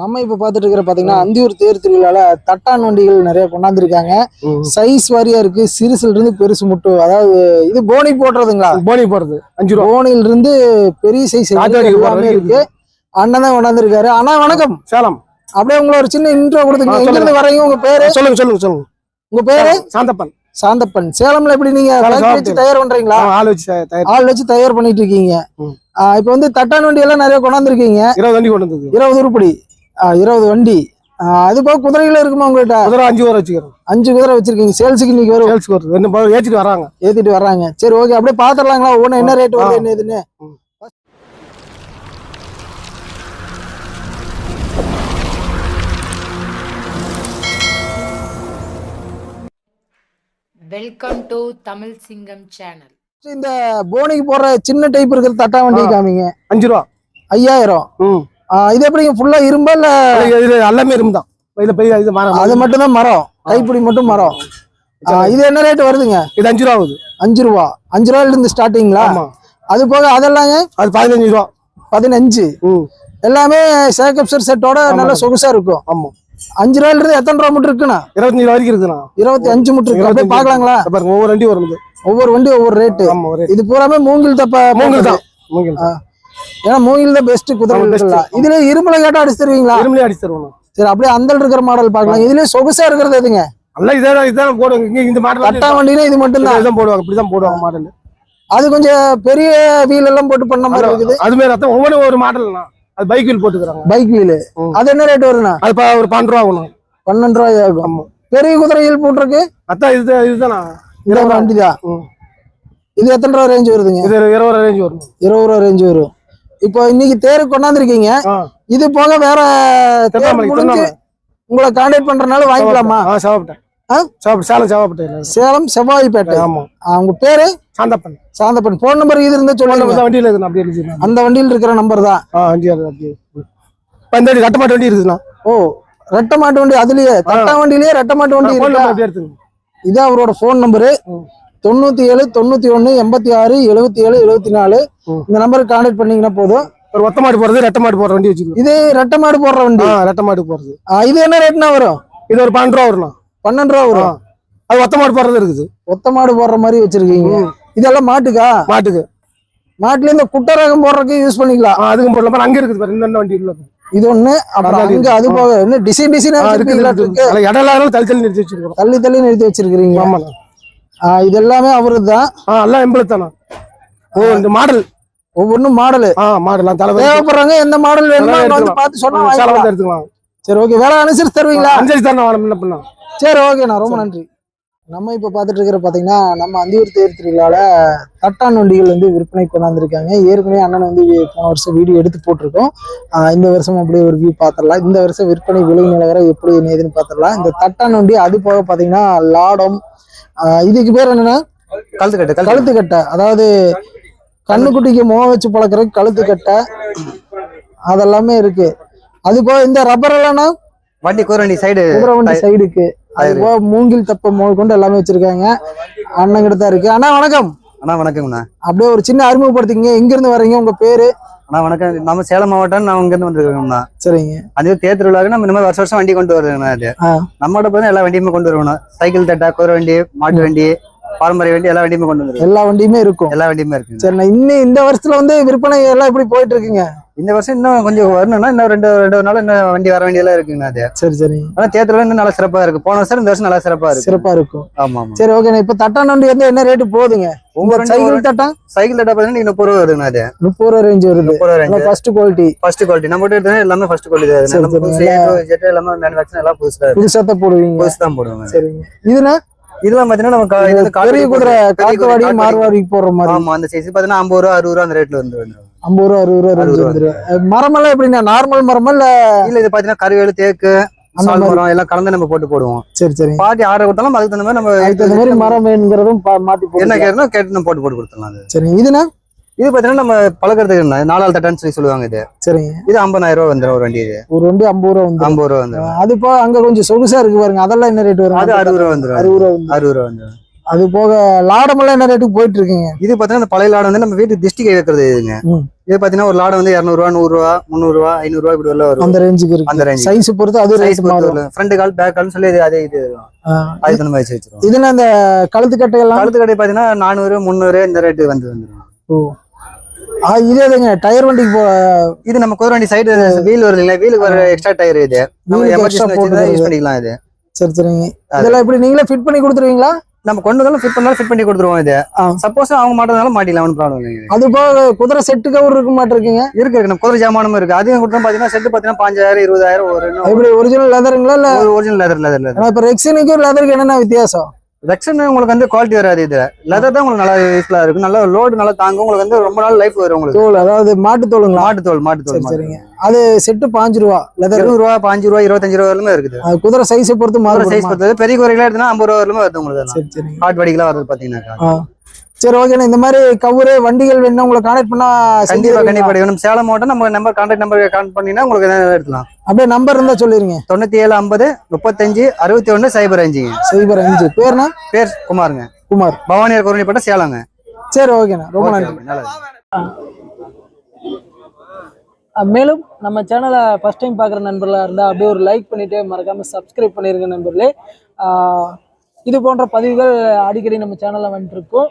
நம்ம இப்ப பாத்துட்டு இருக்கிற பாத்தீங்கன்னா அந்தியூர் தேர் திருவிழால தட்டான் வண்டிகள் நிறைய கொண்டாந்துருக்காங்க. சைஸ் வாரியா இருக்கு. சிறுசுல இருந்து பெருசு முட்டு. அதாவது இது போனி போடுறதுங்களா? போனி போறது அஞ்சு ரூபா. போனில இருந்து பெரிய சைஸ் எல்லாமே போடுறது இருக்கு. அண்ணன் தான் கொண்டாந்துருக்காரு. அண்ணா வணக்கம். சேலம். அப்படியே உங்களை ஒரு சின்ன இன்ட்ரோ கொடுத்துங்க எங்க இருந்து. வரீங்க உங்க பேரு? சொல்லுங்க சொல்லுங்க சொல்லுங்க. உங்க பேரு? சாந்தப்பன். சாந்தப்பன். சேலம்ல எப்படி நீங்க வச்சு. தயார் பண்றீங்களா? ஆள் வச்சு ஆள் வச்சு தயார் பண்ணிட்டு இருக்கீங்க. இப்ப வந்து தட்டான் வண்டி எல்லாம் நிறைய கொண்டாந்துருக்கீங்க. இருபது வண்டி கொண்டு இருபது உருப்படி. இருபது வண்டி. அது போக குதிரைகள் இருக்குமா உங்ககிட்ட குதிரை அஞ்சு பேர் வச்சுக்கிறோம். அஞ்சு குதிரை வச்சிருக்கீங்க. சேல்ஸுக்கு இன்னைக்கு வரும். சேல்ஸ்க்கு வருது. பேர் ஏற்றிட்டு வராங்க. ஏத்திட்டு வர்றாங்க சரி ஓகே. அப்படியே பாத்துடலாங்களா ஒவ்வொன்று என்ன ரேட் வருது. என்ன இதுன்னு. வெல்கம் டு தமிழ் சிங்கம் சேனல் இந்த போனிக்கு போற சின்ன டைப் இருக்கிற தட்டா வண்டி. காமிங்க. அஞ்சு ரூபா. ஐயாயிரம். இது எப்படிங்க ஃபுல்லா இரும்பா இல்ல? இது- எல்லாமே இருக்கும் தான். இதுல பெரிய இது மரம். அது மட்டும் தான் மரம். கைப்பிடி மட்டும் மரம். இது என்ன ரேட் வருதுங்க? இது அஞ்சு ரூபா ஆகுது. அஞ்சு ரூபா. அஞ்சு ரூபாயில இருந்து ஸ்டார்டிங்களா அது போக அதெல்லாங்க? அது பதினஞ்சு ரூபா. பதினஞ்சு. ம். எல்லாமே சேகப்சர் செட்டோட நல்ல சொகுசா இருக்கும். ஆமா. அஞ்சு ரூபாயில இருந்து எத்தனை ரூபா மட்டும் இருக்குண்ணா? இருபத்தஞ்சு ரூபா வரைக்கும் இருக்குண்ணா இருபத்தி அஞ்சு மட்டும் இருக்கு. அப்படியே பாக்கலாங்களா ஒவ்வொரு வண்டி வரும். ஒவ்வொரு வண்டி ஒவ்வொரு ரேட்டு இது பூராமே மூங்கில் தப்ப மூங்கில் தான். மூங்கில் தான். ஏன்னா மூங்கில் தான் பெஸ்ட் குதிரை இதுல இரும்புல கேட்டா அடிச்சு தருவீங்களா இருமலே அடிச்சு தருவோம் சரி அப்படியே அந்த இருக்கிற மாடல் பார்க்கலாம். இதுலயே சொகுசா இருக்கிறது எதுங்க? இதே இதான் போடுவாங்க. இந்த மாடல் தட்டா வண்டினா இது மட்டும் தான் தான் போடுவாங்க. இப்படிதான் போடுவாங்க மாடல் அது கொஞ்சம் பெரிய வீல் எல்லாம் போட்டு பண்ண மாதிரி இருக்குது. அது மாதிரி அதான் ஒவ்வொரு ஒரு மாடல்னா அது பைக் வீல் போட்டுக்கிறாங்க. Bike wheel. அது என்ன ரேட் வருதுண்ணா அது ஒரு பன்னெண்டு ரூபா ஆகணும் பன்னெண்டு ரூபாய் ஆகும். பெரிய குதிரை வீல் போட்டிருக்கு. அதான் இது இதுதானா? இந்த வண்டி தான். இது எத்தனை ரூபா ரேஞ்ச் வருதுங்க? இது இருபது ரேஞ்ச் வரும். இருபது ரூபா ரேஞ்ச் வரும். இப்போ இன்னைக்கு தேர் கொண்டாந்துருக்கீங்க. இது போக வேற உங்களை கான்டாக்ட் பண்றதுனால வாங்கிக்கலாமா? சேலம் செவ்வாய்ப்பேட்டை ஆமா. ஆ, உங்க பேரு? சாந்தப்பன். சாந்தப்பன். போன் நம்பர் இது இருந்தா சொல்லுங்க. வண்டியில இருக்கு அந்த வண்டியில் இருக்கிற நம்பர் தான். இப்போ இந்த வண்டி இருக்குதுண்ணா. ஓ ரெட்டை மாட்டு வண்டி அதுலயே. தட்டா வண்டியிலேயே ரெட்டை மாட்டு வண்டி இருக்கா? இதான் அவரோட ஃபோன் நம்பரு. தொண்ணூத்தி ஏழு தொண்ணூத்தி ஒண்ணு எண்பத்தி ஆறு எழுபத்தி ஏழு எழுபத்தி நாலு. இந்த நம்பருக்கு கான்டாக்ட் பண்ணீங்கன்னா போதும். ஒரு ஒத்த மாடு போறது ரெட்டை மாடு போடுற வண்டி வச்சுக்கோ இது ரெட்டை மாடு போடுற வண்டி. ரெட்டை மாடு போறது இது என்ன ரேட்னா வரும்? இது ஒரு பன்னெண்டு ரூபா வரும்ண்ணா பன்னெண்டு ரூபா வரும். அது ஒத்த மாடு போடுறது இருக்குது. ஒத்த மாடு போடுற மாதிரி வச்சிருக்கீங்க. இதெல்லாம் மாட்டுக்கா? மாட்டுக்கு. மாட்டுல இந்த குட்டை ரகம் போடுறதுக்கு யூஸ் பண்ணிக்கலாம். அதுக்கும் போடலாம். அங்க இருக்குது பாரு இந்த வண்டி உள்ள இது ஒண்ணு. அப்புறம் அது போக இன்னும் டிசைன் டிசைனா இருக்குது இடம் தள்ளி தள்ளி நிறுத்தி வச்சிருக்கோம் தள்ளி தள்ளி நிறுத்தி வச்சிருக்கிறீங்க ஆமாண்ணா. ஆ, இது எல்லாமே அவரு தான் எல்லாம் எம்பளத்தானா? ஓ இந்த மாடல். ஒவ்வொன்றும் மாடல். ஆ மாடல் தலைவர் தேவைப்படுறாங்க எந்த மாடல் வேணுமோ வந்து. பார்த்து சொன்னா எடுத்துக்கலாம். சரி ஓகே. வேலை அனுசரிச்சு தருவீங்களா? தானே வேணும் என்ன பண்ணலாம்? சரி ஓகேண்ணா ரொம்ப நன்றி. நம்ம இப்போ பார்த்துட்டு இருக்கிற பார்த்தீங்கன்னா நம்ம அந்தியூர் தேர் திருவிழாவில் தட்டான் வண்டிகள் வந்து விற்பனை கொண்டாந்துருக்காங்க. ஏற்கனவே அண்ணன் வந்து போன வருஷம் வீடியோ எடுத்து போட்டிருக்கோம். இந்த வருஷம் அப்படியே ஒரு வியூ பார்த்துடலாம் இந்த வருஷம் விற்பனை விலை நிலவரம் எப்படி நேதுன்னு பார்த்துடலாம் இந்த தட்டான் வண்டி அது போக பார்த்தீங்கன்னா லாடம். இதுக்கு பேர் என்னன்னா கழுத்து கட்டு கழுத்து கழுத்து கட்டை அதாவது கண்ணுக்குட்டிக்கு முகம் வச்சு பழக்கிறதுக்கு கழுத்து கட்டை அதெல்லாமே இருக்கு. அது போக இந்த ரப்பர் எல்லாம் வண்டி கூரண்டி சைடு குதிரை வண்டி சைடுக்கு அது போக மூங்கில் தப்ப முதல் கொண்டு எல்லாமே வச்சிருக்காங்க. அண்ணன் கிட்ட தான் இருக்கு. அண்ணா வணக்கம். அண்ணா வணக்கம்ண்ணா. அப்படியே ஒரு சின்ன அறிமுகப்படுத்திங்க எங்க இருந்து வர்றீங்க? உங்க பேரு? அண்ணா வணக்கம். நம்ம சேலம் மாவட்டம் நான் இங்கேருந்து வந்துருக்கோம்ண்ணா சரிங்க. அது தேர் திருவிழாவுக்கு நம்ம இந்த மாதிரி வருஷம் வருஷம் வண்டி கொண்டு வருதுண்ணா அது. நம்மளோட பார்த்தா எல்லா வண்டியுமே கொண்டு வருவோம் சைக்கிள் தட்டா கூரை வண்டி மாட்டு வண்டி பாரம்பரிய வண்டி எல்லா வண்டியுமே கொண்டு வந்துருக்கோம். எல்லா வண்டியுமே இருக்கும். எல்லா வண்டியுமே இருக்குங்க. சரிண்ணா இன்னும் இந்த வருஷத்துல வந்து விற்பனை எல்லாம் எப்படி போயிட்டு இருக்குங்க இந்த வருஷம் இன்னும் கொஞ்சம் வரணும்னா இன்னும் ரெண்டு ரெண்டு நாள் இன்னும் வண்டி வர வேண்டியெல்லாம் இருக்குங்கண்ணா அது. சரி சரிங்க ஆனா திருவிழா இன்னும் நல்லா சிறப்பா இருக்கு. போன வருஷம் இந்த வருஷம் நல்லா சிறப்பா இருக்கு. சிறப்பா இருக்கும். ஆமா ஆமா. சரி ஓகே இப்ப தட்டான் வண்டி வந்து என்ன ரேட்டு போகுதுங்க? வண்டி சைக்கிள் தட்டம் சைக்கிள் தட்டா பார்த்தீங்கன்னா முப்பது ரூபா வருதுண்ணா அது. முப்பது ரூபா ரேஞ்ச் வருது. முப்பது ரூபா range. First quality first quality நம்ம கிட்ட எல்லாமே ஃபர்ஸ்ட் குவாலிட்டி தான். சரி, சரி. எல்லாமே மேனுஃபேக்சர் எல்லாம் இருக்கு. புதுசா தான் போடுவீங்க. புதுசு தான் போடுவாங்க சரிங்க. இதுனா இதெல்லாம் பாத்தீங்கன்னா நம்ம பெரிய குதிரை காட்டுவாடி. மார்வாடிக்கு போடுற மாதிரி. ஆமா அந்த சைஸ் பாத்தீங்கன்னா ஐம்பது ரூபா அறுபது ரூபா அந்த ரேட்ல வந்து. ஐம்பது ரூபா அறுபது ரூபா அறுபது ரூபா. மரமெல்லாம் எப்படின்னா நார்மல் மரமா இல்ல இல்ல இது பாத்தீங்கன்னா கருவேலு தேக்கு மரம் எல்லாம் கலந்து நம்ம போட்டு போடுவோம். சரி சரி. பாட்டி ஆர்டர் கொடுத்தாலும் அதுக்கு தகுந்த மாதிரி நம்ம அதுக்கு தகுந்த மாதிரி மரம் வேணுங்கிறதும் பா- மாத்தி என்ன கேட்கணும் கேட்டு நம்ம போட்டு போட்டு கொடுத்துடலாம் சரி இதுனா இது பாத்தீங்கன்னா நம்ம பழக்கிறதுக்கு என்ன, நாலாள் தட்டான்னு சொல்லி சொல்லுவாங்க இது. சரிங்க. இது ஐம்பதாயிரம் ரூபா வந்துடும் ஒரு வண்டி இது ஒரு வண்டி ஐம்பது ரூபா வந்து ஐம்பது ரூபா வந்துடும். அது போக அங்க கொஞ்சம் சொகுசா இருக்கு பாருங்க. அதெல்லாம் என்ன ரேட் வரும்? அது அறுபது ரூபா வந்துடும் அறுபது ரூபா வந்து அறுபது ரூபா வந்துடும் அது போக லாடமெல்லாம் என்ன ரேட்டுக்கு போயிட்டு இருக்குங்க இது பாத்தீங்கன்னா இந்த பழைய லாடம் வந்து நம்ம வீட்டு திஷ்டி கை வைக்கிறது இதுங்க. இது பாத்தீங்கன்னா ஒரு லாடம் வந்து இரநூறுவா நூறுரூவா முந்நூறுவா ஐநூறுரூவா இப்படி உள்ள வரும். அந்த ரேஞ்சுக்கு இருக்கு. அந்த ரேஞ்ச் சைஸ் பொறுத்து அது சைஸ் மாறும். ஃப்ரண்ட் கால் பேக் கால்னு சொல்லி அதே இது வரும். அதுக்கு தகுந்த மாதிரி வச்சிருவோம். இதுல அந்த கழுத்து கட்டையெல்லாம்? கழுத்து கடை பாத்தீங்கன்னா நானூறு முந்நூறு இந்த ரேட்டு வந்து வந்துடும் ஓ. இது எதுங்க டயர் வண்டிக்கு போ இது நம்ம குதிரை வண்டி சைடு வீல் வருது இல்லையா? வீலுக்கு வர எக்ஸ்ட்ரா டயர் இது. யூஸ் பண்ணிக்கலாம் இது. சரி சரிங்க. இதெல்லாம் எப்படி நீங்களே ஃபிட் பண்ணி கொடுத்துருவீங்களா? நம்ம கொண்டு வந்தாலும் ஃபிட் பண்ணாலும் ஃபிட் பண்ணி கொடுத்துருவோம் இது. சப்போஸ் அவங்க மாட்டதுனால மாட்டிக்கலாம் ஒன்றும் ப்ராப்ளம் இல்லைங்க அது போக குதிரை செட்டு கவர் இருக்க மாட்டிருக்கீங்க? இருக்கு இருக்கு. நம்ம குதிரை ஜாமானும் இருக்கு. அதையும் கொடுத்தோம் பாத்தீங்கன்னா செட்டு பாத்தீங்கன்னா பாஞ்சாயிரம் இருபதாயிரம் ஒரு எப்படி ஒரிஜினல் லெதருங்களா இல்ல? ஒரிஜினல் லெதர் லெதர் இப்ப ரெக்ஸினுக்கும் லெதருக்கு என்னென்ன வித்தியாசம்? ரெக்ஷன் உங்களுக்கு வந்து குவாலிட்டி வராது இது லெதர் தான் உங்களுக்கு நல்லா யூஸ்ஃபுல்லா இருக்கும். நல்லா லோடு நல்லா தாங்கும். உங்களுக்கு வந்து ரொம்ப நாள் லைஃப் வரும் உங்களுக்கு. தோல் அதாவது மாட்டு தோலுங்களா? மாட்டு தோல் மாட்டு தோல் சரிங்க. அது செட்டு பாஞ்சு ரூபா. லெதர் இருபது ரூபா பாஞ்சு ரூபா இருபத்தஞ்சு ரூபா வரலுமே இருக்குது. அது குதிரை சைஸை பொறுத்து சைஸ் மாறும் பொறுத்தது பெரிய குதிரைகளா எடுத்தா ஐம்பது ரூபா வரலுமே வருது உங்களுக்கு ஹாட் வடிகளா வருது பாத்தீங்கன்னா சரி ஓகேண்ணா இந்த மாதிரி கவுரு வண்டிகள் வேணும் உங்களை கான்டாக்ட் பண்ணா கண்டிப்பா? கண்டிப்பா. எடுக்கணும் சேலம் மாவட்டம் நம்ம நம்பர் கான்டாக்ட் நம்பர் கான்டாக்ட் பண்ணீங்கன்னா உங்களுக்கு எடுக்கலாம் அப்படியே நம்பர் இருந்தா சொல்லிருங்க. தொண்ணூத்தி ஏழு ஐம்பது முப்பத்தஞ்சு அறுபத்தி ஒண்ணு சைபர் அஞ்சுங்க சைபர் அஞ்சு. பேர்னா? பேர் குமாருங்க. குமார். பவானியார் குரணிப்பட்ட சேலங்க. சரி ஓகேண்ணா ரொம்ப நன்றி. மேலும் நம்ம சேனலை ஃபஸ்ட் டைம் பார்க்குற நண்பர்களாக இருந்தால் அப்படியே ஒரு லைக் பண்ணிவிட்டு மறக்காமல் சப்ஸ்கிரைப் பண்ணிருங்க நண்பர்களே. இது போன்ற பதிவுகள் அடிக்கடி நம்ம சேனலில் வந்துட்டுருக்கோம்